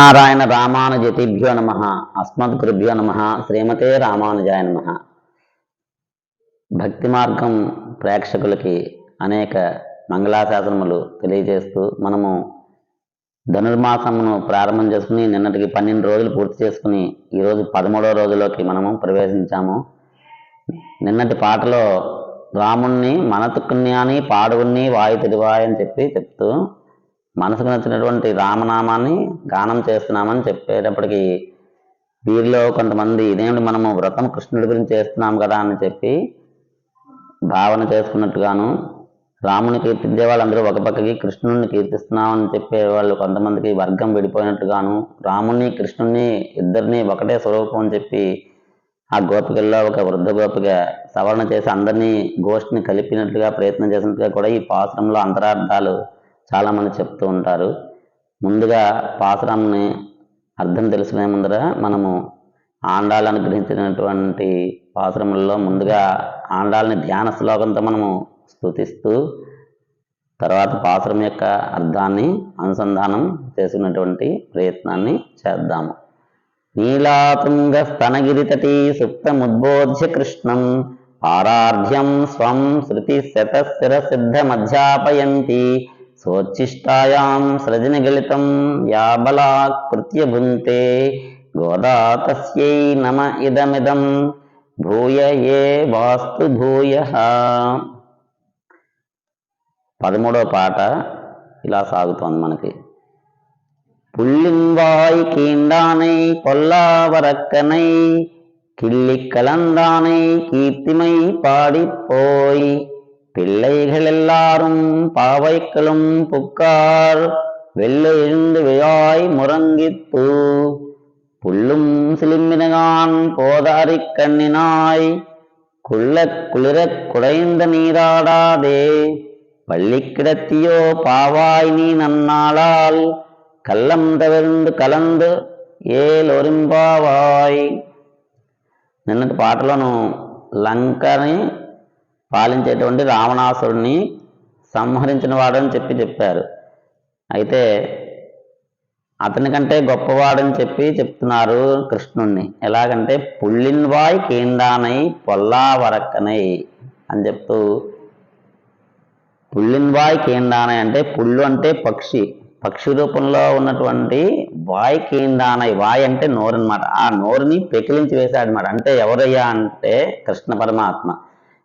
శ్రీమన్నారాయణ రామానుజతిభ్యో నమ. అస్మద్గురుభ్యో నమ. శ్రీమతే రామానుజాయ నమ. భక్తి మార్గం ప్రేక్షకులకి అనేక మంగళాశాసనములు తెలియజేస్తూ మనము ధనుర్మాసమును ప్రారంభం చేసుకుని నిన్నటికి పన్నెండు రోజులు పూర్తి చేసుకుని ఈరోజు పదమూడవ రోజులోకి మనము ప్రవేశించాము. నిన్నటి పాటలో రాముణ్ణి మనతుకున్యాని పాడువుని వాయు తిరువాయి అని చెప్పి చెప్తూ మనసుకు నచ్చినటువంటి రామనామాన్ని గానం చేస్తున్నామని చెప్పేటప్పటికి వీరిలో కొంతమంది ఇదేమిటి మనము వ్రతం కృష్ణుడి గురించి చేస్తున్నాం కదా అని చెప్పి భావన చేసుకున్నట్టుగాను రాముని కీర్తించే వాళ్ళందరూ ఒక పక్కకి కృష్ణుడిని కీర్తిస్తున్నామని చెప్పే వాళ్ళు కొంతమందికి వర్గం విడిపోయినట్టుగాను రాముని కృష్ణుని ఇద్దరిని ఒకటే స్వరూపం అని చెప్పి ఆ గోపికల్లో ఒక వృద్ధ గోపిక సవరణ చేసి అందరినీ గోష్ఠిని కలిపినట్లుగా ప్రయత్నం చేసినట్టుగా కూడా ఈ పాశ్రంలో అంతరార్థాలు చాలామంది చెప్తూ ఉంటారు. ముందుగా పాసురాన్ని అర్థం తెలుసుకునే ముందర మనము ఆండాలు అనుగ్రహించినటువంటి పాసురములలో ముందుగా ఆండాలని ధ్యాన శ్లోకంతో మనము స్థుతిస్తూ తర్వాత పాసురం యొక్క అర్థాన్ని అనుసంధానం చేసుకునేటువంటి ప్రయత్నాన్ని చేద్దాము. నీలాతుంగ స్తనగిరితటి సుప్తముద్బోధ్య కృష్ణం పారార్ధ్యం స్వం శృతి శతశిర సిద్ధమధ్యాపయంతి సోచ్చిష్టాయాం సృజనగలితం యా బలాకృత్య భుంతే గోదా తస్యై నమ ఇదమిదం భూయ ఏ వాస్తు భూయ పదమూడవ పాట ఇలా సాగుతోంది మనకి புள்ளின்வாய் கீண்டானை பொல்லாவரக்கனை கிள்ளி கலந்தானை கீர்த்திமை பாடிப்போய் பிள்ளைகள் எல்லாரும் பாவைக்களும் புக்கார் வெள்ள எழுந்து விழாய் முறங்கித்து புல்லும் சிலிம்பினகான் போதாரிக் கண்ணினாய் குள்ள குளிரக் குடைந்த நீராடாதே பள்ளி கிடத்தியோ பாவாய் நீ நன்னாளால் కల్లం తవిందు కలందు ఏలొరింబావాయ్ నిన్నటి పాటలోను లంకని పాలించేటువంటి రావణాసురుణ్ణి సంహరించిన వాడని చెప్పి చెప్పారు. అయితే అతని కంటే గొప్పవాడని చెప్పి చెప్తున్నారు కృష్ణుణ్ణి. ఎలాగంటే పుల్లిన్వాయ్ కేందానై పొల్లావరక్కనై అని చెప్తూ పుల్లిన్వాయ్ కేందానై అంటే పుల్లు అంటే పక్షి. పక్షి రూపంలో ఉన్నటువంటి వాయ్ కేందానై వాయ్ అంటే నోరు అనమాట ఆ నోరుని పెకిలించి వేశాడనమాట అంటే ఎవరయ్యా అంటే కృష్ణ పరమాత్మ.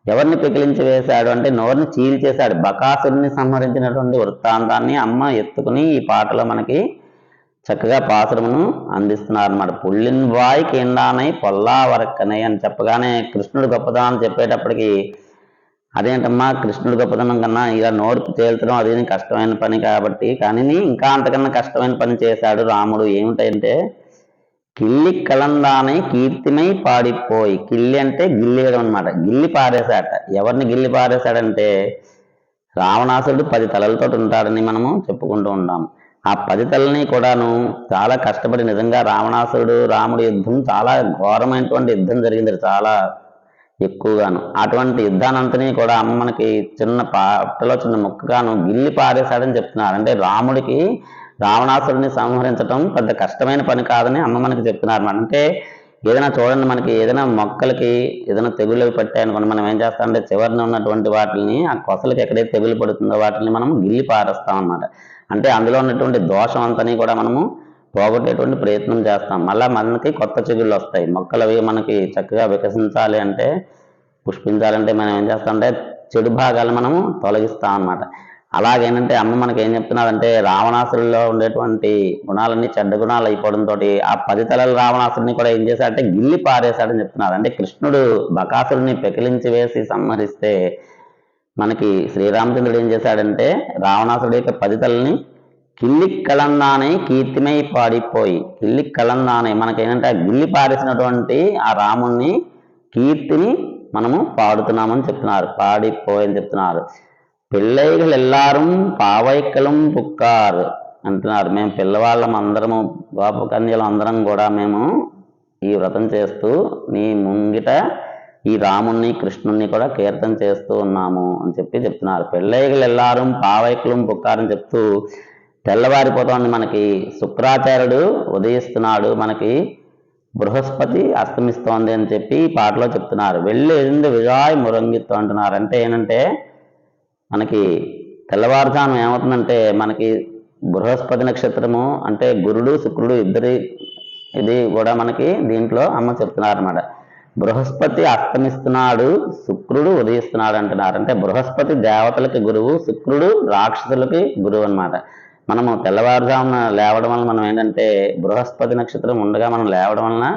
ఎవరిని పెకిలించి వేశాడు అంటే నోరుని చీల్చేశాడు బకాసురుని సంహరించినటువంటి వృత్తాంతాన్ని అమ్మ ఎత్తుకుని ఈ పాటలో మనకి చక్కగా పాసురమును అందిస్తున్నారు అనమాట పుల్లిన్ వాయ్ కీందానై పొల్లా వరక్కనై అని చెప్పగానే కృష్ణుడు గొప్పదనం చెప్పేటప్పటికి అదేంటమ్మా కృష్ణుడు గొప్పతనం కన్నా ఇలా నోరుకు తేల్చడం అది కష్టమైన పని కాబట్టి కానీ ఇంకా అంతకన్నా కష్టమైన పని చేశాడు రాముడు. ఏమిటంటే కిల్లి కలందానే కీర్తిమై పాడిపోయి. కిల్లి అంటే గిల్లియడం అనమాట గిల్లి పారేశాట ఎవరిని గిల్లి పారేశాడంటే రావణాసుడు పది తలలతో ఉంటాడని మనము చెప్పుకుంటూ ఉంటాం. ఆ పది తలని కూడాను చాలా కష్టపడి నిజంగా రావణాసురుడు రాముడు యుద్ధం చాలా ఘోరమైనటువంటి యుద్ధం జరిగింది చాలా ఎక్కువగాను. అటువంటి యుద్ధానంతని కూడా అమ్మ మనకి చిన్న పాటలో చిన్న ముక్కగాను గిల్లి పారేశాడని చెప్తున్నారు. అంటే రాముడికి రావణాసురుని సంహరించడం పెద్ద కష్టమైన పని కాదని అమ్మ మనకి చెప్తున్నారు అంటే ఏదైనా చూడండి మనకి ఏదైనా మొక్కలకి ఏదైనా తెగులు పట్టాయనుకోండి మనం ఏం చేస్తామంటే చివరిని ఉన్నటువంటి వాటిని ఆ కొసలకి ఎక్కడైతే తెగులు పడుతుందో వాటిని మనం గిల్లి పారేస్తాం అనమాట అంటే అందులో ఉన్నటువంటి దోషం అంతని కూడా మనము పోగొట్టేటువంటి ప్రయత్నం చేస్తాం. మళ్ళీ మనకి కొత్త చిగుళ్ళు వస్తాయి. మొక్కలు అవి మనకి చక్కగా వికసించాలి అంటే పుష్పించాలంటే మనం ఏం చేస్తామంటే చెడు భాగాలు మనము తొలగిస్తాం అన్నమాట. అలాగేంటంటే అమ్మ మనకి ఏం చెప్తున్నారంటే రావణాసురుల్లో ఉండేటువంటి గుణాలన్నీ చెడ్డ గుణాలు అయిపోవడంతో ఆ పది తలల రావణాసురుని కూడా ఏం చేశాడంటే గిల్లి పారేశాడని చెప్తున్నారు అంటే కృష్ణుడు బకాసురుని పెకిలించి వేసి సంహరిస్తే మనకి శ్రీరామచంద్రుడు ఏం చేశాడంటే రావణాసురుడి యొక్క పది తలని కిల్లి కళందానే కీర్తిమై పాడిపోయి కిల్లి కళందానే మనకేంటంటే ఆ గిల్లి పారేసినటువంటి ఆ రాముణ్ణి కీర్తిని మనము పాడుతున్నామని చెప్తున్నారు. పాడిపోయని చెప్తున్నారు. పిల్లైகள் ఎల్లారం పావైకలం పుక్కారు అంటున్నారు. మేము పిల్లవాళ్ళం అందరము గోపకన్యలు అందరం కూడా మేము ఈ వ్రతం చేస్తూ నీ ముంగిట ఈ రాముణ్ణి కృష్ణుణ్ణి కూడా కీర్తన చేస్తూ ఉన్నాము అని చెప్పి చెప్తున్నారు. పెళ్ళైకలు ఎల్లారం పావైకులం పుక్కారని చెప్తూ తెల్లవారిపోతుంది మనకి శుక్రాచార్యుడు ఉదయిస్తున్నాడు. మనకి బృహస్పతి అస్తమిస్తోంది అని చెప్పి ఈ పాటలో చెప్తున్నారు. వెళ్ళి ఎందు విజాయ్ మురంగిత్తు అంటున్నారు. అంటే ఏంటంటే మనకి తెల్లవారుజాము ఏమవుతుందంటే మనకి బృహస్పతి నక్షత్రము అంటే గురుడు శుక్రుడు ఇద్దరి ఇది కూడా మనకి దీంట్లో అమ్మ చెప్తున్నారు అనమాట బృహస్పతి అస్తమిస్తున్నాడు శుక్రుడు ఉదయిస్తున్నాడు అంటున్నారు. అంటే బృహస్పతి దేవతలకి గురువు శుక్రుడు రాక్షసులకి గురువు అనమాట మనము తెల్లవారుజామున లేవడం వల్ల మనం ఏంటంటే బృహస్పతి నక్షత్రం ఉండగా మనం లేవడం వలన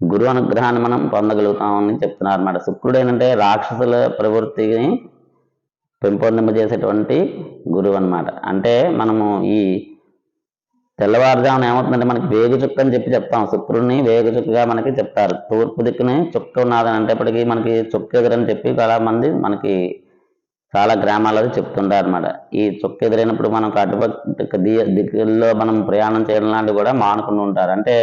గురు అనుగ్రహాన్ని మనం పొందగలుగుతామని చెప్తున్నారు అనమాట శుక్రుడు ఏంటంటే రాక్షసుల ప్రవృత్తిని పెంపొందింపజేసేటువంటి గురువు అన్నమాట అంటే మనము ఈ తెల్లవారుజామున ఏమవుతుందంటే మనకి వేగు చుక్క అని చెప్పి చెప్తాం. శుక్రుడిని వేగు చుక్కగా మనకి చెప్తారు. తూర్పు దిక్కుని చుక్క ఉన్నదని అంటేప్పటికీ మనకి చుక్క ఎదురని చెప్పి చాలా మంది మనకి చాలా గ్రామాలలో చెప్తుంటారు అనమాట ఈ చుక్క ఎదురైనప్పుడు మనం అటుపక్క దీ దిక్కుల్లో మనం ప్రయాణం చేయడం లాంటివి కూడా మానుకుని ఉంటారు. అంటే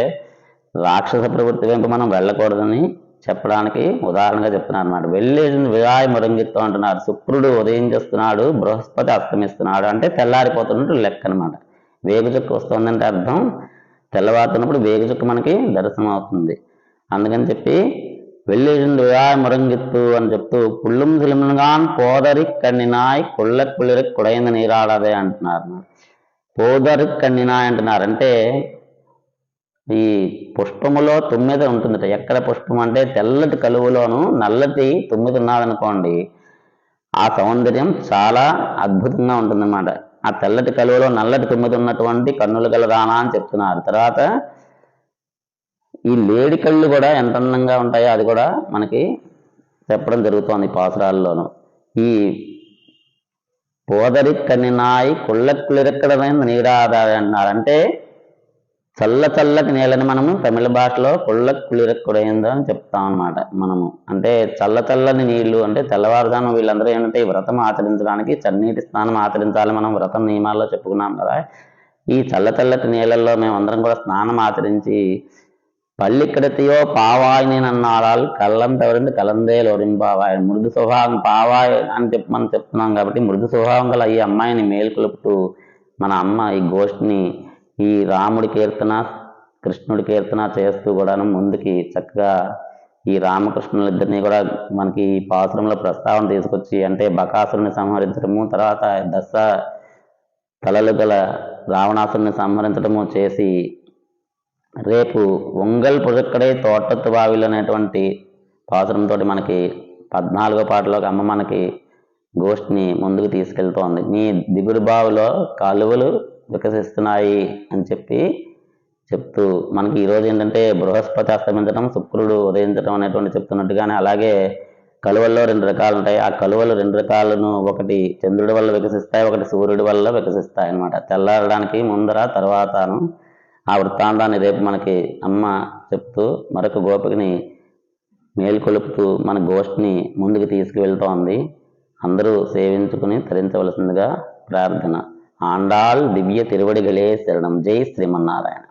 రాక్షస ప్రవృత్తి వైపు మనం వెళ్ళకూడదని చెప్పడానికి ఉదాహరణగా చెప్తున్నారు అనమాట వెళ్ళేది విరాయ మరంగిత్వం అంటున్నారు శుక్రుడు ఉదయం చేస్తున్నాడు బృహస్పతి అస్తమిస్తున్నాడు అంటే తెల్లారిపోతున్నట్టు లెక్క అనమాట వేగుచుక్క వస్తుందంటే అర్థం తెల్లవారుతున్నప్పుడు వేగుచుక్క మనకి దర్శనం అవుతుంది అందుకని చెప్పి వెళ్ళేసింది విరాయ మరంగిత్తు అని చెప్తూ పుల్లుం సిలిమన్గాన్ పోదరి కన్నినాయ్ కుళ్ళ కుళ్ళిరి కుడైంది నీరాడదే అంటున్నారు పోదరి కన్నినాయ్ అంటున్నారు. అంటే ఈ పుష్పములో తొమ్మిది ఉంటుందట. ఎక్కడ పుష్పం అంటే తెల్లటి కలువలోను నల్లటి తొమ్మిది ఉన్నాదనుకోండి ఆ సౌందర్యం చాలా అద్భుతంగా ఉంటుందన్నమాట. ఆ తెల్లటి కలువలో నల్లటి తొమ్మిది ఉన్నటువంటి కన్నులు గల రానా అని చెప్తున్నారు. తర్వాత ఈ లేడి కళ్ళు కూడా ఎంత అందంగా ఉంటాయో అది కూడా మనకి చెప్పడం జరుగుతోంది ఈ పాసురాల్లోనూ. ఈ పోదరి కన్నినాయి కుళ్ళక్కులిరెక్కడమైన నీరాదారి అంటున్నారు. అంటే చల్ల చల్లటి నీళ్ళని మనము తమిళ భాషలో కుళ్ళ కుళిరెక్కుడైందో అని చెప్తాం అన్నమాట మనము. అంటే చల్ల చల్లని నీళ్ళు అంటే తెల్లవారుజాము వీళ్ళందరూ ఏంటంటే ఈ వ్రతం ఆచరించడానికి చన్నీటి స్నానం ఆచరించాలి మనం వ్రతం నియమాల్లో చెప్పుకున్నాం కదా. ఈ చల్ల చల్లటి నీళ్ళల్లో మేమందరం కూడా స్నానం ఆచరించి పల్లిక్కడతయో పావాయిని కళ్ళం తవరింది కలందే లోరింపావాయ్ మృదు స్వభావం పావాయ్ అని చెప్పి మనం చెప్తున్నాం కాబట్టి మృదు స్వభావం గల ఈ అమ్మాయిని మేల్కొలుపుతూ మన అమ్మ ఈ గోష్ఠిని ఈ రాముడి కీర్తన కృష్ణుడి కీర్తన చేస్తూ కూడాను ముందుకి చక్కగా ఈ రామకృష్ణులిద్దరినీ కూడా మనకి ఈ పాసురంలో ప్రస్తావన తీసుకొచ్చి అంటే బకాసురుని సంహరించడము తర్వాత దశ తలలు గల రావణాసురుని సంహరించడము చేసి రేపు ఒంగల్ పుజక్కడే తోటత్తు బావిలు అనేటువంటి పాత్రంతో మనకి పద్నాలుగో పాటలోకి అమ్మ మనకి గోష్ఠిని ముందుకు తీసుకెళ్తోంది. నీ దిగుడు బావిలో కాలువలు వికసిస్తున్నాయి అని చెప్పి చెప్తూ మనకి ఈరోజు ఏంటంటే బృహస్పతి అస్తమించడం శుక్రుడు ఉదయించడం అనేటువంటి చెప్తున్నట్టుగానే అలాగే కలువల్లో రెండు రకాలు ఉంటాయి. ఆ కలువలు రెండు రకాలను ఒకటి చంద్రుడి వల్ల వికసిస్తాయి ఒకటి సూర్యుడి వల్ల వికసిస్తాయి అన్నమాట. తెల్లారడానికి ముందర తర్వాతను ఆ వృత్తాంతాన్ని రేపు మనకి అమ్మ చెప్తూ మరొక గోపికని మేల్కొలుపుతూ మన గోష్ఠిని ముందుకు తీసుకువెళ్తోంది. అందరూ సేవించుకుని తరించవలసిందిగా ప్రార్థన. ஆண்டாள் திவ்ய திருவடிகளே சரணம். ஜெய் ஸ்ரீமன்னாராயணன்.